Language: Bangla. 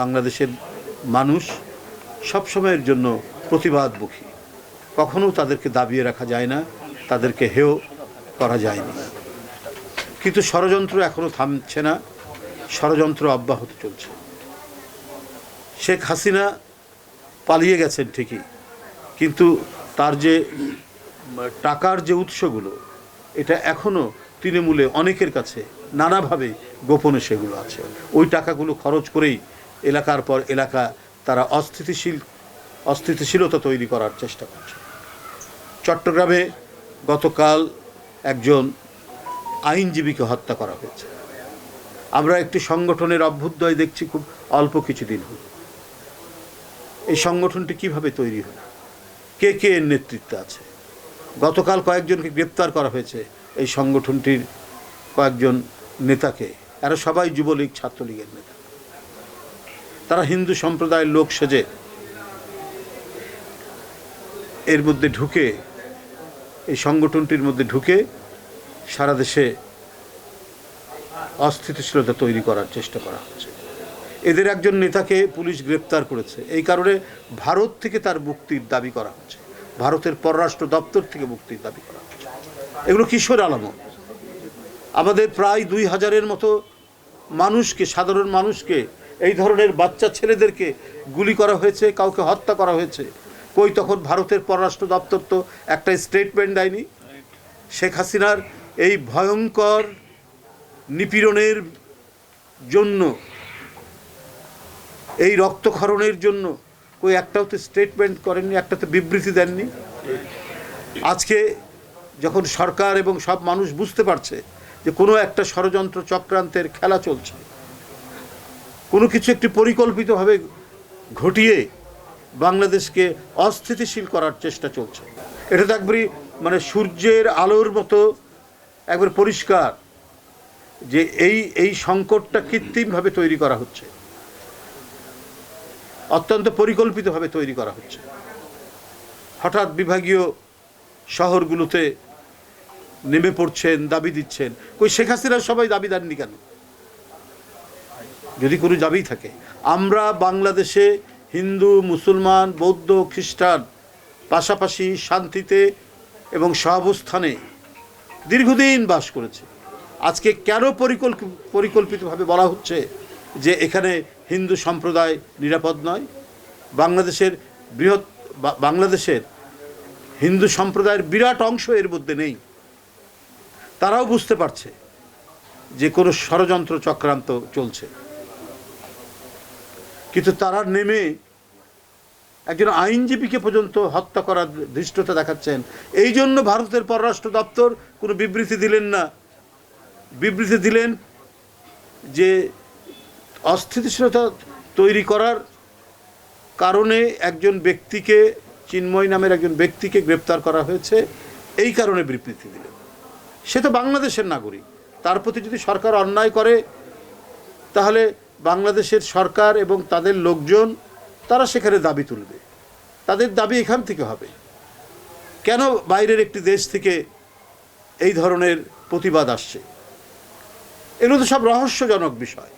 বাংলাদেশের মানুষ সবসময়ের জন্য প্রতিবাদমুখী। কখনো তাদেরকে দাবিয়ে রাখা যায় না, তাদেরকে হেয় করা যায়নি। কিন্তু ষড়যন্ত্র এখনও থামছে না, ষড়যন্ত্র অব্যাহত চলছে। শেখ হাসিনা পালিয়ে গেছেন ঠিকই, কিন্তু তার যে টাকার যে উৎসগুলো, এটা এখনও তৃণমূলে অনেকের কাছে নানাভাবে গোপনে সেগুলো আছে। ওই টাকাগুলো খরচ করেই এলাকার পর এলাকা তারা অস্থিতিশীল, অস্থিতিশীলতা তৈরি করার চেষ্টা করছে। চট্টগ্রামে গতকাল একজন আইনজীবীকে হত্যা করা হয়েছে। আমরা একটি সংগঠনের অভ্যুদয় দেখছি খুব অল্প কিছুদিন হল। এই সংগঠনটি কীভাবে তৈরি হলো? কে কে এর নেতৃত্বে আছে? গতকাল কয়েকজনকে গ্রেপ্তার করা হয়েছে এই সংগঠনটির কয়েকজন নেতাকে। এরা সবাই যুবলীগ, ছাত্রলীগের নেতা। তারা হিন্দু সম্প্রদায়ের লোক সেজে এর মধ্যে ঢুকে, এই সংগঠনটির মধ্যে ঢুকে সারা দেশে অস্থিতিশীলতা তৈরি করার চেষ্টা করা হচ্ছে। এদের একজন নেতাকে পুলিশ গ্রেপ্তার করেছে। এই কারণে ভারত থেকে তার মুক্তির দাবি করা হচ্ছে। ভারতের পররাষ্ট্র দপ্তর থেকে মুক্তির দাবি করা হচ্ছে। এগুলো কিশোর আলামত। আমাদের প্রায় দুই হাজারের মতো মানুষকে, সাধারণ মানুষকে এই ধরনের বাচ্চা ছেলেদেরকে গুলি করা হয়েছে, কাউকে হত্যা করা হয়েছে। কই তখন ভারতের পররাষ্ট্র দপ্তর তো একটা স্টেটমেন্ট দেয়নি। শেখ হাসিনার এই ভয়ঙ্কর নিপীড়নের জন্য, এই রক্তক্ষরণের জন্য কই একটাও তো স্টেটমেন্ট করেননি একটা তো বিবৃতি দেননি। আজকে যখন সরকার এবং সব মানুষ বুঝতে পারছে যে কোনো একটা ষড়যন্ত্র চক্রান্তের খেলা চলছে কোনো কিছু একটি পরিকল্পিতভাবে ঘটিয়ে বাংলাদেশকে অস্থিতিশীল করার চেষ্টা চলছে। এটা তো একবারই মানে সূর্যের আলোর মতো একবার পরিষ্কার যে এই এই সংকটটা কৃত্রিমভাবে তৈরি করা হচ্ছে। অত্যন্ত পরিকল্পিতভাবে তৈরি করা হচ্ছে। হঠাৎ বিভাগীয় শহরগুলোতে নেমে পড়ছেন, দাবি দিচ্ছেন। কই শেখ হাসিনা সবাই দাবি দেননি কেন? যদি কোনো দাবি থাকে। আমরা বাংলাদেশে হিন্দু, মুসলমান, বৌদ্ধ, খ্রিস্টান পাশাপাশি শান্তিতে এবং সহাবস্থানে দীর্ঘদিন বাস করেছে। আজকে কেন পরিকল্প, পরিকল্পিতভাবে বলা হচ্ছে যে এখানে হিন্দু সম্প্রদায় নিরাপদ নয়? বাংলাদেশের বৃহৎ বাংলাদেশের হিন্দু সম্প্রদায়ের বিরাট অংশ এর মধ্যে নেই। তারাও বুঝতে পারছে যে কোনো ষড়যন্ত্র চক্রান্ত চলছে। কিন্তু তারা নেমে একজন আইনজীবীকে পর্যন্ত হত্যা করার ধৃষ্টতা দেখাচ্ছেন। এই জন্য ভারতের পররাষ্ট্র দপ্তর কোনো বিবৃতি দিলেন না। বিবৃতি দিলেন যে অস্থিতিশীলতা তৈরি করার কারণে একজন ব্যক্তিকে, চিন্ময় নামের একজন ব্যক্তিকে গ্রেপ্তার করা হয়েছে। এই কারণে বিবৃতি দিলেন। সে তো বাংলাদেশের নাগরিক। তার প্রতি যদি সরকার অন্যায় করে, তাহলে বাংলাদেশের সরকার এবং তাদের লোকজন, তারা সেখানে দাবি তুলবে। তাদের দাবি এখান থেকে হবে। কেন বাইরের একটি দেশ থেকে এই ধরনের প্রতিবাদ আসছে? এগুলো তো সব রহস্যজনক বিষয়।